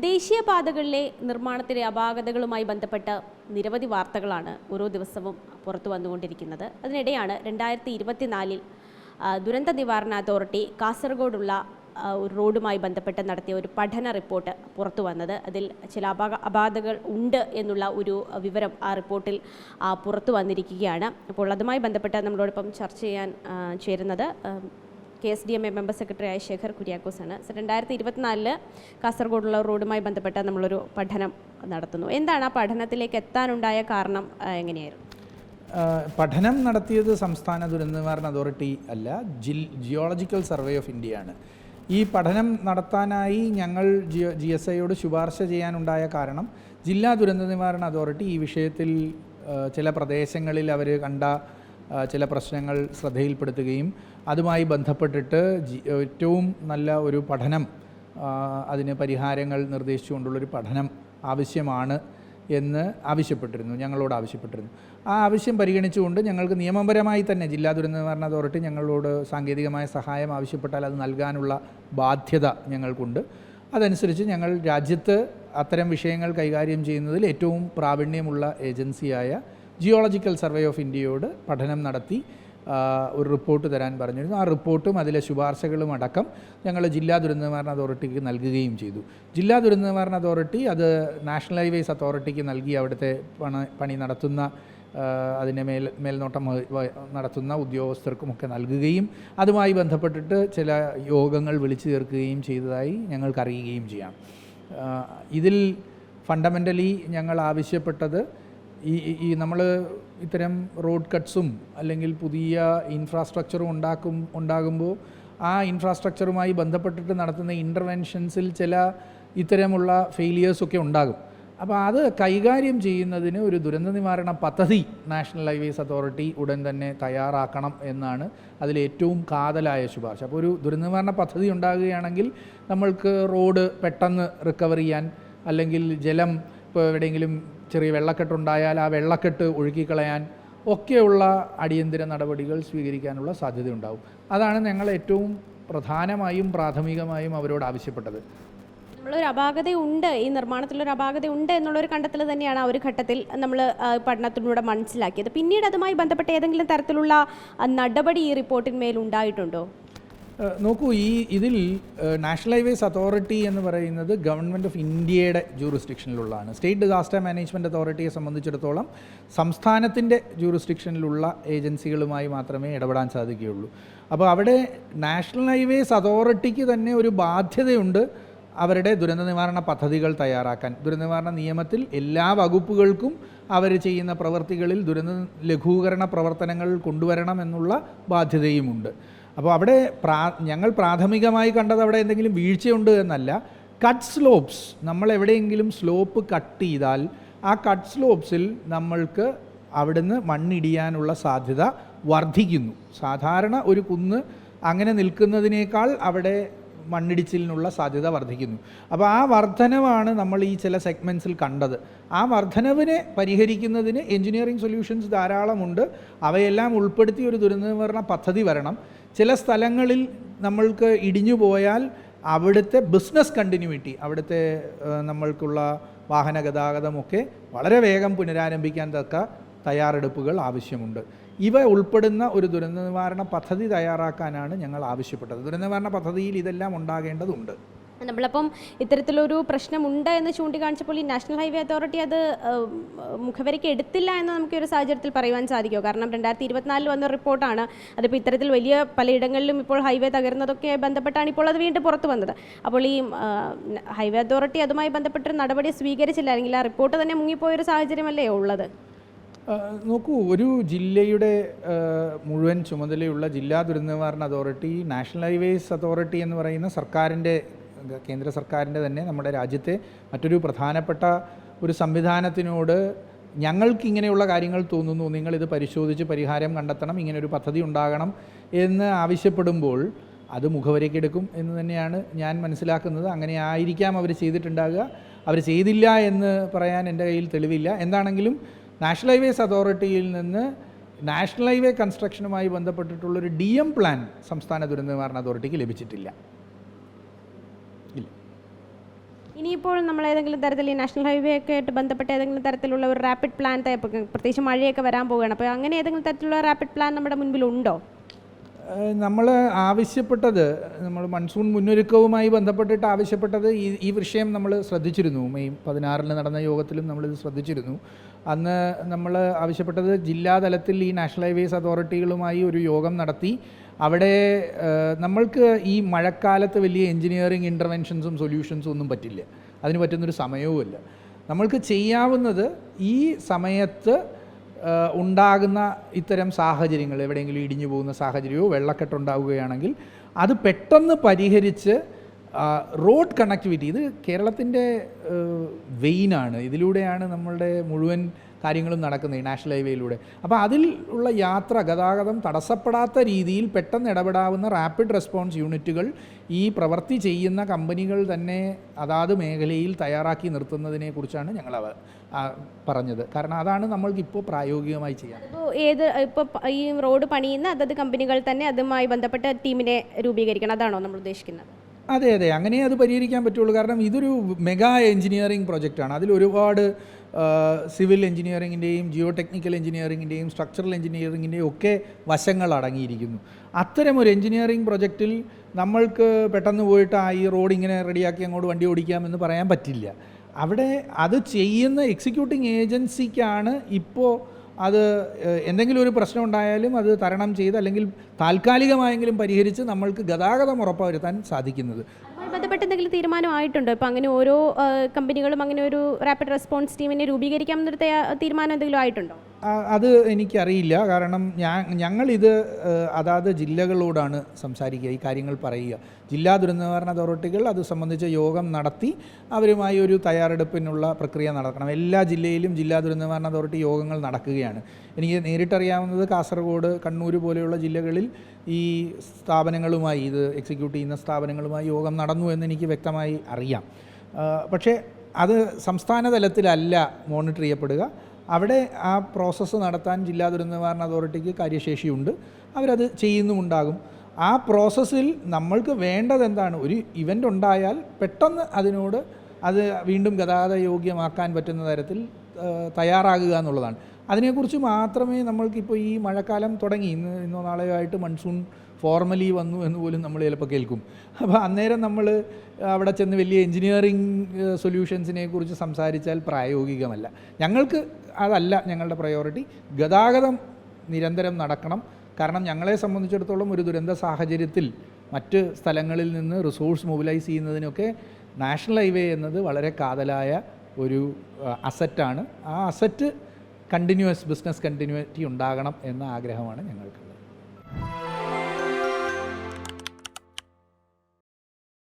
ദേശീയപാതകളിലെ നിർമ്മാണത്തിലെ അപാകതകളുമായി ബന്ധപ്പെട്ട് നിരവധി വാർത്തകളാണ് ഓരോ ദിവസവും പുറത്തു വന്നുകൊണ്ടിരിക്കുന്നത്. അതിനിടെയാണ് രണ്ടായിരത്തി ഇരുപത്തിനാലിൽ ദുരന്ത നിവാരണ അതോറിറ്റി കാസർഗോഡുള്ള ഒരു റോഡുമായി ബന്ധപ്പെട്ട് നടത്തിയ ഒരു പഠന റിപ്പോർട്ട് പുറത്തു വന്നത്. അതിൽ ചില അപാക ഉണ്ട് എന്നുള്ള ഒരു വിവരം ആ റിപ്പോർട്ടിൽ പുറത്തു വന്നിരിക്കുകയാണ്. അപ്പോൾ അതുമായി ബന്ധപ്പെട്ട് നമ്മളോടൊപ്പം ചർച്ച ചെയ്യാൻ ചേരുന്നത്. K S D M A member സെക്രട്ടറിയായ ശേഖർ കുര്യാക്കോസാണ്. രണ്ടായിരത്തി ഇരുപത്തിനാലിൽ കാസർഗോഡുള്ള റോഡുമായി ബന്ധപ്പെട്ട നമ്മളൊരു പഠനം നടത്തുന്നു. എന്താണ് ആ പഠനത്തിലേക്ക് എത്താനുണ്ടായ കാരണം എങ്ങനെയായിരുന്നു? പഠനം നടത്തിയത് സംസ്ഥാന ദുരന്ത നിവാരണ അതോറിറ്റി അല്ല ജി ജിയോളജിക്കൽ സർവേ ഓഫ് ഇന്ത്യയാണ്. ഈ പഠനം നടത്താനായി ഞങ്ങൾ ജി എസ് ഐയോട് ശുപാർശ ചെയ്യാനുണ്ടായ കാരണം ജില്ലാ ദുരന്ത നിവാരണ അതോറിറ്റി ഈ വിഷയത്തിൽ ചില പ്രദേശങ്ങളിൽ അവർ കണ്ട ചില പ്രശ്നങ്ങൾ ശ്രദ്ധയിൽപ്പെടുത്തുകയും അതുമായി ബന്ധപ്പെട്ടിട്ട് ഏറ്റവും നല്ല ഒരു പഠനം അതിന് പരിഹാരങ്ങൾ നിർദ്ദേശിച്ചുകൊണ്ടുള്ളൊരു പഠനം ആവശ്യമാണ് എന്ന് ആവശ്യപ്പെട്ടിരുന്നു ഞങ്ങളോട് ആവശ്യപ്പെട്ടിരുന്നു. ആ ആവശ്യം പരിഗണിച്ചുകൊണ്ട് ഞങ്ങൾക്ക് നിയമപരമായി തന്നെ ജില്ലാ ദുരന്ത നിവാരണ അതോറിറ്റി ഞങ്ങളോട് സാങ്കേതികമായ സഹായം ആവശ്യപ്പെട്ടാൽ അത് നൽകാനുള്ള ബാധ്യത ഞങ്ങൾക്കുണ്ട്. അതനുസരിച്ച് ഞങ്ങൾ രാജ്യത്ത് അത്തരം വിഷയങ്ങൾ കൈകാര്യം ചെയ്യുന്നതിൽ ഏറ്റവും പ്രാവീണ്യമുള്ള ഏജൻസിയായ ജിയോളജിക്കൽ സർവേ ഓഫ് ഇന്ത്യയോട് പഠനം നടത്തി ഒരു റിപ്പോർട്ട് തരാൻ പറഞ്ഞിരുന്നു. ആ റിപ്പോർട്ടും അതിലെ ശുപാർശകളും അടക്കം ഞങ്ങൾ ജില്ലാ ദുരന്ത നിവാരണ അതോറിറ്റിക്ക് നൽകുകയും ചെയ്തു. ജില്ലാ ദുരന്ത നിവാരണ അതോറിറ്റി അത് നാഷണൽ ഹൈവേസ് അതോറിറ്റിക്ക് നൽകി അവിടുത്തെ പണ പണി നടത്തുന്ന അതിന്റെ മേൽ മേൽനോട്ടം നടത്തുന്ന ഉദ്യോഗസ്ഥർക്കുമൊക്കെ നൽകുകയും അതുമായി ബന്ധപ്പെട്ടിട്ട് ചില യോഗങ്ങൾ വിളിച്ചു ചേർക്കുകയും ചെയ്തതായി ഞങ്ങൾക്കറിയുകയും ചെയ്യാം. ഇതിൽ ഫണ്ടമെന്റലി ഞങ്ങൾ ആവശ്യപ്പെട്ടത് ഈ ഈ- നമ്മൾ ഇത്തരം റോഡ് കട്ട്സും അല്ലെങ്കിൽ പുതിയ ഇൻഫ്രാസ്ട്രക്ചറും ഉണ്ടാക്കും ഉണ്ടാകുമ്പോൾ ആ ഇൻഫ്രാസ്ട്രക്ചറുമായി ബന്ധപ്പെട്ടിട്ട് നടത്തുന്ന ഇന്റർവെൻഷൻസിൽ ചില ഇത്തരമുള്ള ഫെയിലിയേഴ്സൊക്കെ ഉണ്ടാകും. അപ്പോൾ അത് കൈകാര്യം ചെയ്യുന്നതിന് ഒരു ദുരന്ത നിവാരണ പദ്ധതി നാഷണൽ ഹൈവേസ് അതോറിറ്റി ഉടൻ തന്നെ തയ്യാറാക്കണം എന്നാണ് അതിലേറ്റവും കാതലായ ശുപാർശ. അപ്പോൾ ഒരു ദുരന്ത നിവാരണ പദ്ധതി ഉണ്ടാകുകയാണെങ്കിൽ നമ്മൾക്ക് റോഡ് പെട്ടെന്ന് റിക്കവർ ചെയ്യാൻ അല്ലെങ്കിൽ ജലം ഇപ്പോൾ എവിടെയെങ്കിലും ചെറിയ വെള്ളക്കെട്ടുണ്ടായാൽ ആ വെള്ളക്കെട്ട് ഒഴുക്കിക്കളയാൻ ഒക്കെയുള്ള അടിയന്തര നടപടികൾ സ്വീകരിക്കാനുള്ള സാധ്യതയുണ്ടാവും. അതാണ് ഞങ്ങൾ ഏറ്റവും പ്രധാനമായും പ്രാഥമികമായും അവരോട് ആവശ്യപ്പെട്ടത്. നമ്മളൊരു അപാകത ഉണ്ട് ഈ നിർമ്മാണത്തിലൊരു അപാകത ഉണ്ട് എന്നുള്ളൊരു കണ്ടെത്തൽ തന്നെയാണ് ആ ഒരു ഘട്ടത്തിൽ നമ്മൾ പഠനത്തിലൂടെ മനസ്സിലാക്കിയത്. പിന്നീട് അതുമായി ബന്ധപ്പെട്ട ഏതെങ്കിലും തരത്തിലുള്ള നടപടി ഈ റിപ്പോർട്ടിന്മേൽ ഉണ്ടായിട്ടുണ്ടോ? നോക്കൂ ഈ ഇതിൽ നാഷണൽ ഹൈവേസ് അതോറിറ്റി എന്ന് പറയുന്നത് ഗവൺമെന്റ് ഓഫ് ഇന്ത്യയുടെ ജൂറിസ്ഡിക്ഷനിലുള്ളതാണ് സ്റ്റേറ്റ് ഡിസാസ്റ്റർ മാനേജ്മെന്റ് അതോറിറ്റിയെ സംബന്ധിച്ചിടത്തോളം സംസ്ഥാനത്തിന്റെ ജൂറിസ്ഡിക്ഷനിലുള്ള ഏജൻസികളുമായി മാത്രമേ ഇടപെടാൻ സാധിക്കുകയുള്ളൂ. അപ്പോൾ അവിടെ നാഷണൽ ഹൈവേസ് അതോറിറ്റിക്ക് തന്നെ ഒരു ബാധ്യതയുണ്ട് അവരുടെ ദുരന്ത നിവാരണ പദ്ധതികൾ തയ്യാറാക്കാൻ. ദുരന്ത നിവാരണ നിയമത്തിൽ എല്ലാ വകുപ്പുകൾക്കും അവർ ചെയ്യുന്ന പ്രവൃത്തികളിൽ ദുരന്ത ലഘൂകരണ പ്രവർത്തനങ്ങൾ കൊണ്ടുവരണം എന്നുള്ള ബാധ്യതയുമുണ്ട്. അപ്പോൾ അവിടെ പ്രാ ഞങ്ങൾ പ്രാഥമികമായി കണ്ടത് അവിടെ എന്തെങ്കിലും വീഴ്ചയുണ്ട് എന്നല്ല. കട്ട് സ്ലോപ്സ് നമ്മൾ എവിടെയെങ്കിലും സ്ലോപ്പ് കട്ട് ചെയ്താൽ ആ കട്ട് സ്ലോപ്സിൽ നമ്മൾക്ക് അവിടുന്ന് മണ്ണിടിയാനുള്ള സാധ്യത വർദ്ധിക്കുന്നു. സാധാരണ ഒരു കുന്ന് അങ്ങനെ നിൽക്കുന്നതിനേക്കാൾ അവിടെ മണ്ണിടിച്ചിലിനുള്ള സാധ്യത വർദ്ധിക്കുന്നു. അപ്പോൾ ആ വർധനവാണ് നമ്മൾ ഈ ചില സെഗ്മെന്റ്സിൽ കണ്ടത്. ആ വർധനവിനെ പരിഹരിക്കുന്നതിന് എഞ്ചിനീയറിംഗ് സൊല്യൂഷൻസ് ധാരാളമുണ്ട്. അവയെല്ലാം ഉൾപ്പെടുത്തി ഒരു ദുരന്ത നിവാരണ പദ്ധതി വരണം. ചില സ്ഥലങ്ങളിൽ നമ്മൾക്ക് ഇടിഞ്ഞു പോയാൽ അവിടുത്തെ ബിസിനസ് കണ്ടിന്യൂറ്റി അവിടുത്തെ നമ്മൾക്കുള്ള വാഹന ഗതാഗതമൊക്കെ വളരെ വേഗം പുനരാരംഭിക്കാൻ തക്ക തയ്യാറെടുപ്പുകൾ ആവശ്യമുണ്ട്. ഇവ ഉൾപ്പെടുന്ന ഒരു ദുരന്ത നിവാരണ പദ്ധതി തയ്യാറാക്കാനാണ് ഞങ്ങൾ ആവശ്യപ്പെട്ടത്. ദുരന്ത നിവാരണ പദ്ധതിയിൽ ഇതെല്ലാം ഉണ്ടാകേണ്ടതുണ്ട്. നമ്മളപ്പം ഇത്തരത്തിലൊരു പ്രശ്നമുണ്ട് എന്ന് ചൂണ്ടിക്കാണിച്ചപ്പോൾ ഈ നാഷണൽ ഹൈവേ അതോറിറ്റി അത് മുഖവരയ്ക്ക് എടുത്തില്ല എന്ന് നമുക്ക് ഒരു സാഹചര്യത്തിൽ പറയുവാൻ സാധിക്കുമോ? കാരണം രണ്ടായിരത്തി ഇരുപത്തിനാലിൽ വന്ന റിപ്പോർട്ടാണ് അതിപ്പോൾ ഇത്തരത്തിൽ വലിയ പലയിടങ്ങളിലും ഇപ്പോൾ ഹൈവേ തകർന്നതൊക്കെ ബന്ധപ്പെട്ടാണ് ഇപ്പോൾ അത് വീണ്ടും പുറത്തു വന്നത്. അപ്പോൾ ഈ ഹൈവേ അതോറിറ്റി അതുമായി ബന്ധപ്പെട്ടൊരു നടപടി സ്വീകരിച്ചില്ല. അല്ലെങ്കിൽ ആ റിപ്പോർട്ട് തന്നെ മുങ്ങിപ്പോയൊരു സാഹചര്യമല്ലേ ഉള്ളത്? നോക്കൂ ഒരു ജില്ലയുടെ മുഴുവൻ ചുമതലയുള്ള ജില്ലാ ദുരന്ത നിവാരണ അതോറിറ്റി നാഷണൽ ഹൈവേസ് അതോറിറ്റി എന്ന് പറയുന്ന സർക്കാരിന്റെ കേന്ദ്ര സർക്കാരിന്റെ തന്നെ നമ്മുടെ രാജ്യത്തെ മറ്റൊരു പ്രധാനപ്പെട്ട ഒരു സംവിധാനത്തിനോട് ഞങ്ങൾക്ക് ഇങ്ങനെയുള്ള കാര്യങ്ങൾ തോന്നുന്നു. നിങ്ങളിത് പരിശോധിച്ച് പരിഹാരം കണ്ടെത്തണം. ഇങ്ങനെ ഒരു പദ്ധതി ഉണ്ടാകണം എന്ന് ആവശ്യപ്പെടുമ്പോൾ അത് മുഖവരയ്ക്കെടുക്കും എന്ന് തന്നെയാണ് ഞാൻ മനസ്സിലാക്കുന്നത്. അങ്ങനെ ആയിരിക്കാം അവർ ചെയ്തിട്ടുണ്ടാകുക. അവർ ചെയ്തില്ല എന്ന് പറയാൻ എന്റെ കയ്യിൽ തെളിവില്ല. എന്താണെങ്കിലും നാഷണൽ ഹൈവേസ് അതോറിറ്റിയിൽ നിന്ന് നാഷണൽ ഹൈവേ കൺസ്ട്രക്ഷനുമായി ബന്ധപ്പെട്ടിട്ടുള്ളൊരു ഡി എം പ്ലാൻ സംസ്ഥാന ദുരന്ത നിവാരണ അതോറിറ്റിക്ക് ലഭിച്ചിട്ടില്ല. ഇനിയിപ്പോൾ നമ്മൾ ഏതെങ്കിലും തരത്തിൽ ഈ നാഷണൽ ഹൈവേ ഒക്കെ ആയിട്ട് ബന്ധപ്പെട്ട് ഏതെങ്കിലും തരത്തിലുള്ള ഒരു റാപ്പിഡ് പ്ലാൻ പ്രത്യേകിച്ച് മഴയൊക്കെ വരാൻ പോവുകയാണ്. അപ്പോൾ അങ്ങനെ ഏതെങ്കിലും തരത്തിലുള്ള റാപ്പിഡ് പ്ലാൻ നമ്മുടെ മുൻപിലുണ്ടോ? നമ്മൾ ആവശ്യപ്പെട്ടത് നമ്മൾ മൺസൂൺ മുന്നൊരുക്കവുമായി ബന്ധപ്പെട്ടിട്ട് ആവശ്യപ്പെട്ടത് ഈ ഈ വിഷയം നമ്മൾ ശ്രദ്ധിച്ചിരുന്നു. മെയ് പതിനാറിന് നടന്ന യോഗത്തിലും നമ്മളിത് ശ്രദ്ധിച്ചിരുന്നു. അന്ന് നമ്മൾ ആവശ്യപ്പെട്ടത് ജില്ലാതലത്തിൽ ഈ നാഷണൽ ഹൈവേസ് അതോറിറ്റികളുമായി ഒരു യോഗം നടത്തി. അവിടെ നമ്മൾക്ക് ഈ മഴക്കാലത്ത് വലിയ എഞ്ചിനീയറിംഗ് ഇന്റർവെൻഷൻസും സൊല്യൂഷൻസും ഒന്നും പറ്റില്ല. അതിന് പറ്റുന്നൊരു സമയവുമില്ല നമ്മൾക്ക് ചെയ്യാവുന്നത് ഈ സമയത്ത് ഉണ്ടാകുന്ന ഇത്തരം സാഹചര്യങ്ങൾ എവിടെയെങ്കിലും ഇടിഞ്ഞു പോകുന്ന സാഹചര്യമോ വെള്ളക്കെട്ടുണ്ടാവുകയാണെങ്കിൽ അത് പെട്ടെന്ന് പരിഹരിച്ച് റോഡ് കണക്ടിവിറ്റി ഇത് കേരളത്തിന്റെ വെയിനാണ്. ഇതിലൂടെയാണ് നമ്മളുടെ മുഴുവൻ കാര്യങ്ങളും നടക്കുന്നത് ഈ നാഷണൽ ഹൈവേയിലൂടെ. അപ്പോൾ അതിൽ ഉള്ള യാത്ര ഗതാഗതം തടസ്സപ്പെടാത്ത രീതിയിൽ പെട്ടെന്ന് ഇടപെടാവുന്ന റാപ്പിഡ് റെസ്പോൺസ് യൂണിറ്റുകൾ ഈ പ്രവൃത്തി ചെയ്യുന്ന കമ്പനികൾ തന്നെ അതാത് മേഖലയിൽ തയ്യാറാക്കി നിർത്തുന്നതിനെ കുറിച്ചാണ് ഞങ്ങൾ പറഞ്ഞത്. കാരണം അതാണ് നമ്മൾക്ക് ഇപ്പോൾ പ്രായോഗികമായി ചെയ്യാൻ ഏത് ഇപ്പോൾ ഈ റോഡ് പണിയുന്ന അതത് കമ്പനികൾ തന്നെ അതുമായി ബന്ധപ്പെട്ട ടീമിനെ രൂപീകരിക്കണം. അതാണോ നമ്മൾ ഉദ്ദേശിക്കുന്നത്? അതെ അതെ. അങ്ങനെ അത് പരിഹരിക്കാൻ പറ്റുള്ളൂ. കാരണം ഇതൊരു മെഗാ എഞ്ചിനീയറിംഗ് പ്രൊജക്റ്റാണ്. അതിൽ ഒരുപാട് സിവിൽ എഞ്ചിനീയറിങ്ങിന്റെയും ജിയോ ടെക്നിക്കൽ എഞ്ചിനീയറിങ്ങിന്റെയും സ്ട്രക്ചറൽ എഞ്ചിനീയറിങ്ങിന്റെയും ഒക്കെ വശങ്ങൾ അടങ്ങിയിരിക്കുന്നു. അത്തരം ഒരു എഞ്ചിനീയറിംഗ് പ്രൊജക്റ്റിൽ നമ്മൾക്ക് പെട്ടെന്ന് പോയിട്ട് ആ ഈ റോഡ് ഇങ്ങനെ റെഡിയാക്കി അങ്ങോട്ട് വണ്ടി ഓടിക്കാമെന്ന് പറയാൻ പറ്റില്ല. അവിടെ അത് ചെയ്യുന്ന എക്സിക്യൂട്ടിംഗ് ഏജൻസിക്കാണ് ഇപ്പോൾ അത് എന്തെങ്കിലും ഒരു പ്രശ്നം ഉണ്ടായാലും അത് തരണം ചെയ്ത് അല്ലെങ്കിൽ താൽക്കാലികമായെങ്കിലും പരിഹരിച്ച് നമ്മൾക്ക് ഗതാഗതം ഉറപ്പുവരുത്താൻ സാധിക്കുന്നത്. ബന്ധപ്പെട്ട് എന്തെങ്കിലും തീരുമാനമായിട്ടുണ്ടോ? ഇപ്പോൾ അങ്ങനെ ഓരോ കമ്പനികളും അങ്ങനെ ഒരു റാപ്പിഡ് റെസ്പോൺസ് ടീമിനെ രൂപീകരിക്കാമെന്നൊരു തീരുമാനം എന്തെങ്കിലും ആയിട്ടുണ്ടോ? അത് എനിക്കറിയില്ല. കാരണം ഞാൻ ഞങ്ങളിത് അതാത് ജില്ലകളോടാണ് സംസാരിക്കുക ഈ കാര്യങ്ങൾ പറയുക. ജില്ലാ ദുരന്ത നിവാരണ അതോറിറ്റികൾ അത് സംബന്ധിച്ച യോഗം നടത്തി അവരുമായി ഒരു തയ്യാറെടുപ്പിനുള്ള പ്രക്രിയ നടക്കണം എല്ലാ ജില്ലയിലും ജില്ലാ ദുരന്ത നിവാരണ അതോറിറ്റി യോഗങ്ങൾ നടക്കുകയാണ്. എനിക്ക് നേരിട്ടറിയാവുന്നത് കാസർഗോഡ് കണ്ണൂർ പോലെയുള്ള ജില്ലകളിൽ ഈ സ്ഥാപനങ്ങളുമായി ഇത് എക്സിക്യൂട്ട് ചെയ്യുന്ന സ്ഥാപനങ്ങളുമായി യോഗം നടന്നു എന്ന് എനിക്ക് വ്യക്തമായി അറിയാം. പക്ഷേ അത് സംസ്ഥാന തലത്തിലല്ല മോണിറ്റർ ചെയ്യപ്പെടുക. അവിടെ ആ പ്രോസസ്സ് നടത്താൻ ജില്ലാ ദുരന്ത നിവാരണ അതോറിറ്റിക്ക് കാര്യശേഷിയുണ്ട്. അവരത് ചെയ്യുന്നുമുണ്ടാകും. ആ പ്രോസസ്സിൽ നമ്മൾക്ക് വേണ്ടത് എന്താണ് ഒരു ഇവന്റ് ഉണ്ടായാൽ പെട്ടെന്ന് അതിനോട് അത് വീണ്ടും ഗതാഗത യോഗ്യമാക്കാൻ പറ്റുന്ന തരത്തിൽ തയ്യാറാകുക എന്നുള്ളതാണ്. അതിനെക്കുറിച്ച് മാത്രമേ നമ്മൾക്കിപ്പോൾ ഈ മഴക്കാലം തുടങ്ങി. ഇന്ന് ഇന്നോ നാളെയോ ആയിട്ട് മൺസൂൺ ഫോർമലി വന്നു എന്ന് പോലും നമ്മൾ ചിലപ്പോൾ കേൾക്കും. അപ്പോൾ അന്നേരം നമ്മൾ അവിടെ ചെന്ന് വലിയ എൻജിനീയറിങ് സൊല്യൂഷൻസിനെ കുറിച്ച് സംസാരിച്ചാൽ പ്രായോഗികമല്ല. ഞങ്ങൾക്ക് അതല്ല ഞങ്ങളുടെ പ്രയോറിറ്റി ഗതാഗതം നിരന്തരം നടക്കണം. കാരണം ഞങ്ങളെ സംബന്ധിച്ചിടത്തോളം ഒരു ദുരന്ത സാഹചര്യത്തിൽ മറ്റ് സ്ഥലങ്ങളിൽ നിന്ന് റിസോഴ്സ് മൊബിലൈസ് ചെയ്യുന്നതിനൊക്കെ നാഷണൽ ഹൈവേ എന്നത് വളരെ കാതലായ ഒരു അസറ്റാണ് ആ അസറ്റ് കണ്ടിന്യൂസ് ബിസിനസ് കണ്ടിന്യൂറ്റി ഉണ്ടാകണം എന്ന ആഗ്രഹമാണ് ഞങ്ങൾക്കുള്ളത്.